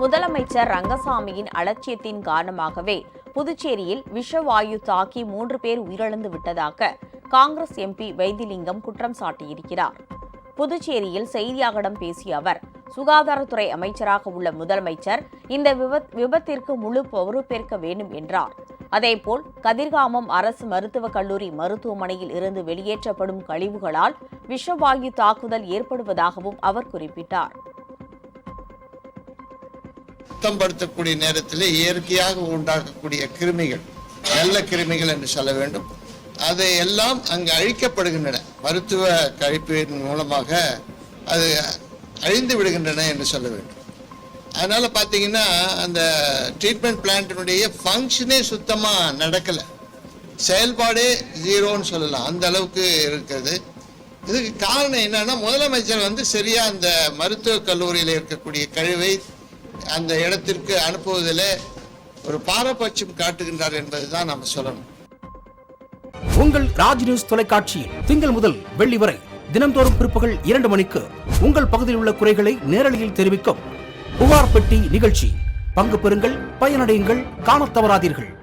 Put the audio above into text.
முதலமைச்சர் ரங்கசாமியின் அலட்சியத்தின் காரணமாகவே புதுச்சேரியில் விஷவாயு தாக்கி மூன்று பேர் உயிரிழந்து விட்டதாக காங்கிரஸ் எம்பி வைத்திலிங்கம் குற்றம் சாட்டியிருக்கிறார். புதுச்சேரியில் செய்தியாளர்களிடம் பேசிய அவர் சுகாதாரத்துறை அமைச்சராக உள்ள முதலமைச்சர் இந்த விபத் விபத்திற்கு முழு பொறுப்பேற்க வேண்டும் என்றார். அதேபோல் கதிர்காமம் அரசு மருத்துவக் கல்லூரி மருத்துவமனையில் இருந்து வெளியேற்றப்படும் கழிவுகளால் விஷவாயு தாக்குதல் ஏற்படுவதாகவும் அவர் குறிப்பிட்டார். சுத்தப்படுத்தக்கூடிய நேரத்தில் இயற்கையாக உண்டாக்கக்கூடிய கிருமிகள் நல்ல கிருமிகள் என்று சொல்ல வேண்டும். அதை எல்லாம் அங்கு அழிக்கப்படுகின்றன. மருத்துவ கழிப்பின் மூலமாக அது அழிந்து விடுகின்றன என்று சொல்ல வேண்டும். அதனால் பார்த்தீங்கன்னா அந்த ட்ரீட்மெண்ட் பிளான்ட்டினுடைய ஃபங்க்ஷனே சுத்தமாக நடக்கலை. செயல்பாடே ஜீரோன்னு சொல்லலாம். அந்த அளவுக்கு இருக்கிறது. இதுக்கு காரணம் என்னன்னா முதலமைச்சர் வந்து சரியா அந்த மருத்துவக் கல்லூரியில் இருக்கக்கூடிய கழிவை அந்த இடத்திற்கு அனுப்புவதில் ஒரு பாரபட்சம் காட்டுகின்றார் என்பதுதான் நம்ம சொல்லணும். உங்கள் ராஜ் நியூஸ் தொலைக்காட்சியில் திங்கள் முதல் வெள்ளி வரை தினந்தோறும் பிற்பகல் இரண்டு மணிக்கு உங்கள் பகுதியில் உள்ள குறைகளை நேரலையில் தெரிவிக்கும் புகார் பெட்டி நிகழ்ச்சி. பங்கு பெறுங்கள் பயனடையுங்கள் காணத் தவறாதீர்கள்.